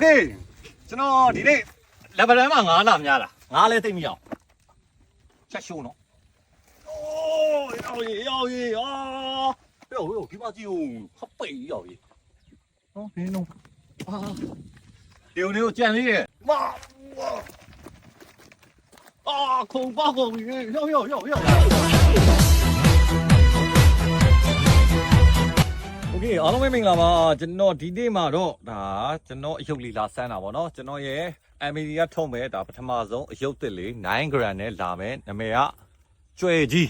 เคကျွန်တော်ဒီနေ့လက်ဗရန်မှာငါးလာများလားငါးလဲသိမ့်မရအောင်ချက်ရှုံးနော်အိုးရောက်ရေရောက်ရေအာပြောပြောဒီမှာကြည့်ဦးခပိတ်ရောက်ရေနော်နင်းတော့အာဒီဦးလေးကိုကြံလေးရဲ့ဝါဝါအာခုံပါခုံရေရောက်ရောက်ရောက်ရောက် โอเคအားလုံးပဲမင်္ဂလာပါကျွန်တော်ဒီနေ့မှာတော့ဒါကျွန်တော်အယုတ်လေးလာဆန်းတာပေါ့နော်ကျွန်တော်ရဲ့ MD ကထုံးမဲ့ဒါပထမဆုံးအယုတ်တစ်လေး9 gram နဲ့လာမယ်နာမည်ကကျွဲကြီး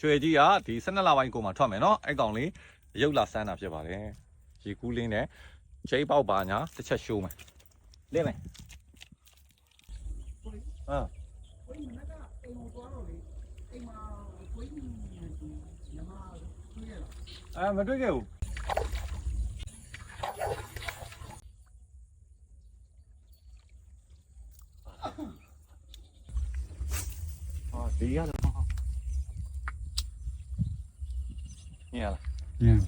ကျွဲကြီးကဒီ12လပိုင်းကိုမှထွက်မယ်နော်အဲ့ကောင်လေးအယုတ်လာဆန်းတာဖြစ်ပါတယ်ရေကူးလေးနဲ့ချိတ်ပေါက်ပါညာတစ်ချက်ရှိုးမယ်လင်းမယ်ဟာအဲမတွေ့ခဲ့ဘူး 哦，第一下子，灭了，灭了。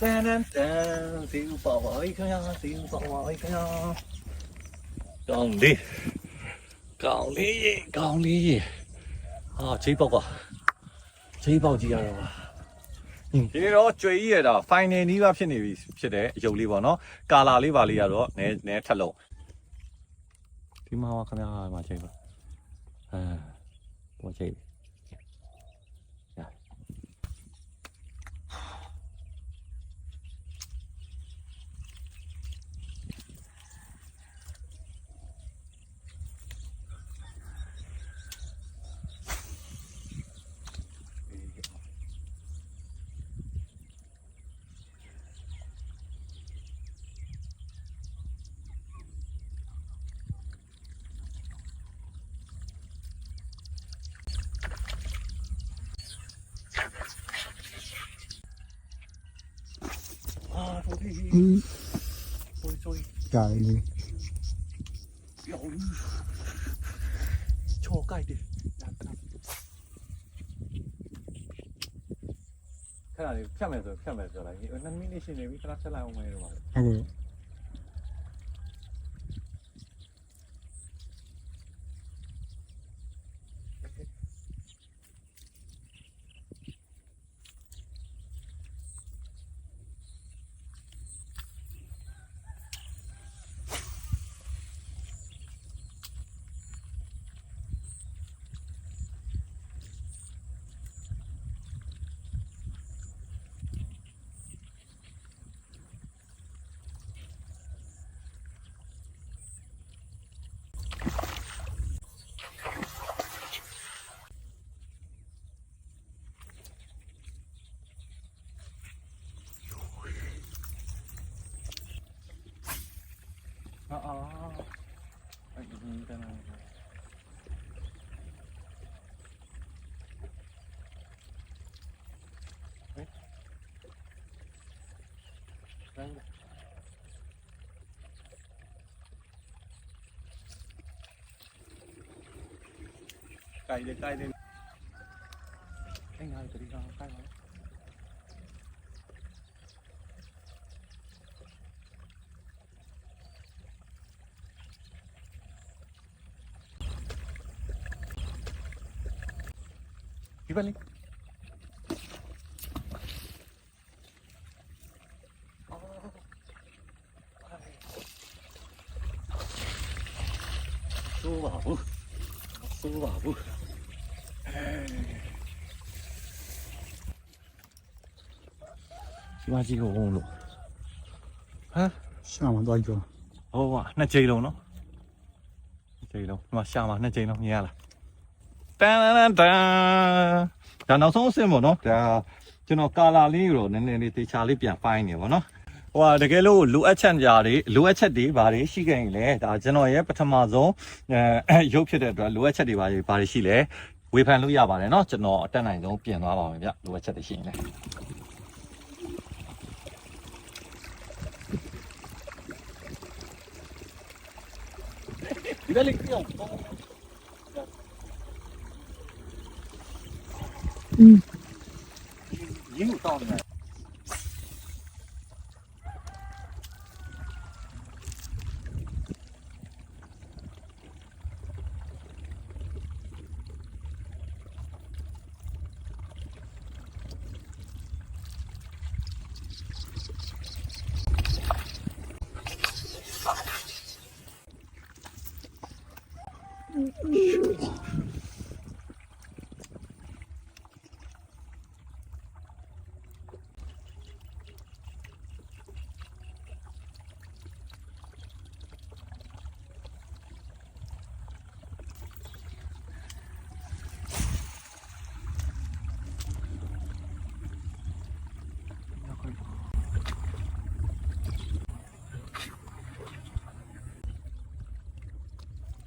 တန်တန်တန်ဒီဥပါဝိခင်ဗျာဒီဥပါဝိခင်ဗျာကောင်းလေးကောင်းလေးရေကောင်းလေးရေဟာချိပေါက်ပါချိပေါက်ကြီးရတော့ပါဒီနေ့တော့ကြွေကြီးရတာ final နီးပါးဖြစ်နေပြီဖြစ်တဲ့အယုတ်လေးပေါ့နော်ကာလာလေးပါလေးရတော့နည်းနည်းထက်လုံးဒီမှာပါခင်ဗျာဒီမှာချိပါအဲပေါ်ချိပါ Sorry, sorry. Gar ikke. Jo. Tjåka ikke. ခဏလေးဖြတ်မယ်ဆိုဖြတ်မယ်ဆိုလိုက်နှစ်မိနစ်ရှိနေပြီခဏဆက်လိုက်အောင်မယ်တော့ပါဟုတ်ကဲ့ Ayun. Cày lên, cày lên. Anh nào thì đi ra cày vào. Ibalik. ဆိုးပါဘူးဆိုးပါဘူးဒီမှာကြည့်ကိုလို့ဟမ်ရှာမှာတော့ကြောဟောပါနှစ်ချိန်လုံးနော်နှစ်ချိန်လုံးဒီမှာရှာမှာနှစ်ချိန်လုံးမြင်ရလားတန်တန်တန်ဒါနောက်ဆုံးအဆင့်ပေါ့နော်ဒါကျွန်တော်ကာလာလေးကိုတော့နည်းနည်းလေးတေချာလေးပြန်ပိုင်းနေပါနော် ဟိုဟာတကယ်လို့လိုအပ်ချက်ကြတွေလိုအပ်ချက်တွေဘာတွေရှိခဲ့ရင်လည်းဒါကျွန်တော်ရဲ့ပထမဆုံးအဲရုပ်ဖြစ်တဲ့အတွက်လိုအပ်ချက်တွေဘာတွေဘာတွေရှိလဲဝေဖန်လို့ရပါတယ်เนาะကျွန်တော်အတက်နိုင်ဆုံးပြင်သွားပါမယ်ဗျလိုအပ်ချက်တွေရှိရင်လည်းဒီကလေးကြောက်တော့อืมရင်းတော့တယ်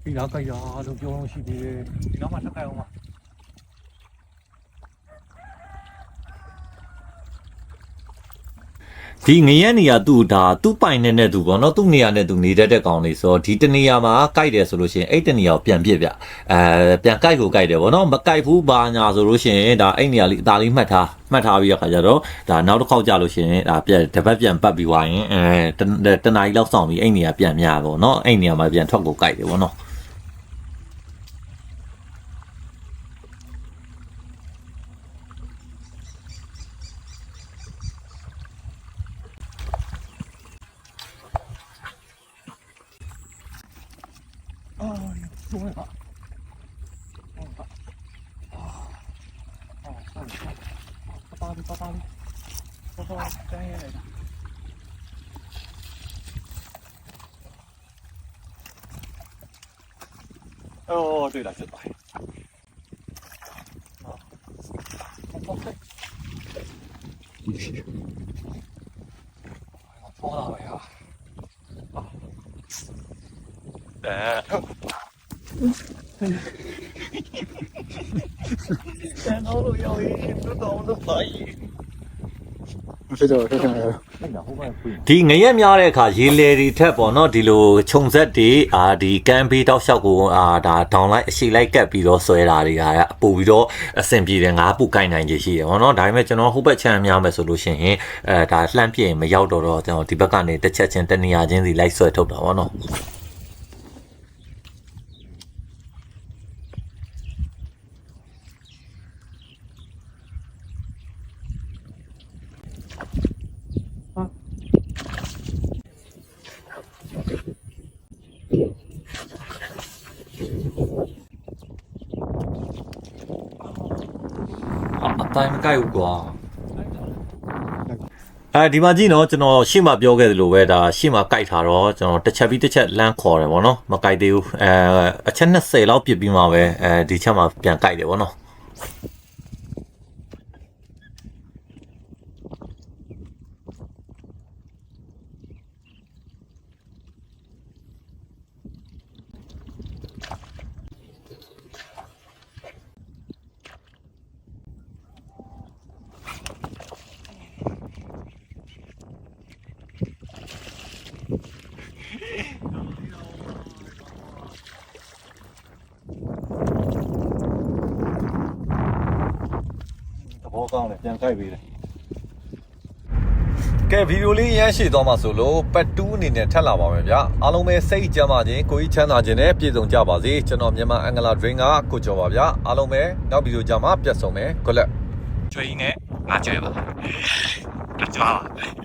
ဒီနောက်ကရလို့ပြောလို့ရှိသေးတယ်ဒီနောက်မှာထပ်ကြအောင်ပါဒီငရက်နေရသူ့ဒါသူ့ပိုင်နေတဲ့သူပေါ့နော်သူ့နေရာနဲ့သူနေတတ်တဲ့ကောင်လေးဆိုတော့ဒီတနေရာမှာကြိုက်တယ်ဆိုလို့ရှိရင်အဲ့တနေရာကိုပြန်ပြစ်ပြအဲပြန်ကြိုက်ကိုကြိုက်တယ်ပေါ့နော်မကြိုက်ဘူးဘာညာဆိုလို့ရှိရင်ဒါအဲ့နေရာလေးအသာလေးမှတ်ထားမှတ်ထားပြီးရခါကြတော့ဒါနောက်တစ်ခေါက်ကြာလို့ရှိရင်ဒါပြန်တစ်ပတ်ပြန်ပတ်ပြီးွားရင်အဲတတနားကြီးလောက်ဆောင်ပြီးအဲ့နေရာပြန်များပေါ့နော်အဲ့နေရာမှာပြန်ထွက်ကိုကြိုက်တယ်ပေါ့နော် どうやら。あ。看到了要一直到的反应。这个这个那然后外不 ဒီငရက်များတဲ့အခါရေလေတွေထက်ပေါ့နော်ဒီလိုခြုံဆက်တွေအာဒီကမ်းဘေးတောက်လျှောက်ကိုအာဒါဒေါင်းလိုက်အရှိလိုက်ကပ်ပြီးတော့ဆွဲတာတွေကပို့ပြီးတော့အဆင်ပြေတယ်ငါးပုတ်ကိုင်နိုင်ကြီးရှိတယ်ပေါ့နော်ဒါပေမဲ့ကျွန်တော်ဟိုဘက်ချမ်းများမယ်ဆိုလို့ရှိရင်အဲဒါလှမ်းပြရင်မရောက်တော့တော့ကျွန်တော်ဒီဘက်ကနေတစ်ချက်ချင်းတနေရာချင်းစီလိုက်ဆွဲထုတ်တာပေါ့နော် တိုင်းမကြိုက်ဘူးကွာအဲဒီမှာကြည့်နော်ကျွန်တော်ရှေ့မှာပြောခဲ့သလိုပဲဒါရှေ့မှာကြိုက်ထားတော့ကျွန်တော်တစ်ချက်ပြီးတစ်ချက်လမ်းခေါ်တယ်ဗောနော်မကြိုက်သေးဘူးအဲအချက်20လောက်ပြစ်ပြီးမှပဲအဲဒီချက်မှာပြန်ကြိုက်တယ်ဗောနော် တော်ကောင်းတယ်ပြန်ခိုက်ပေးတယ်ကဲဗီဒီယိုလေးရမ်းရှိသွားမှာဆိုလို့ပတ်2အနေနဲ့ထပ်လာပါမယ်ဗျာအားလုံးပဲစိတ်ကြမ်းပါခြင်းကိုကြီးချမ်းသာခြင်းနဲ့ပြည့်စုံကြပါစေကျွန်တော်မြန်မာအင်္ဂလာဒရင်းကကိုကျော်ပါဗျာအားလုံးပဲနောက်ဗီဒီယိုကြမှာပြတ်ဆုံးမယ်ကိုလက်ကျွေးနဲ့ငါကျွေးပါကျွေးပါ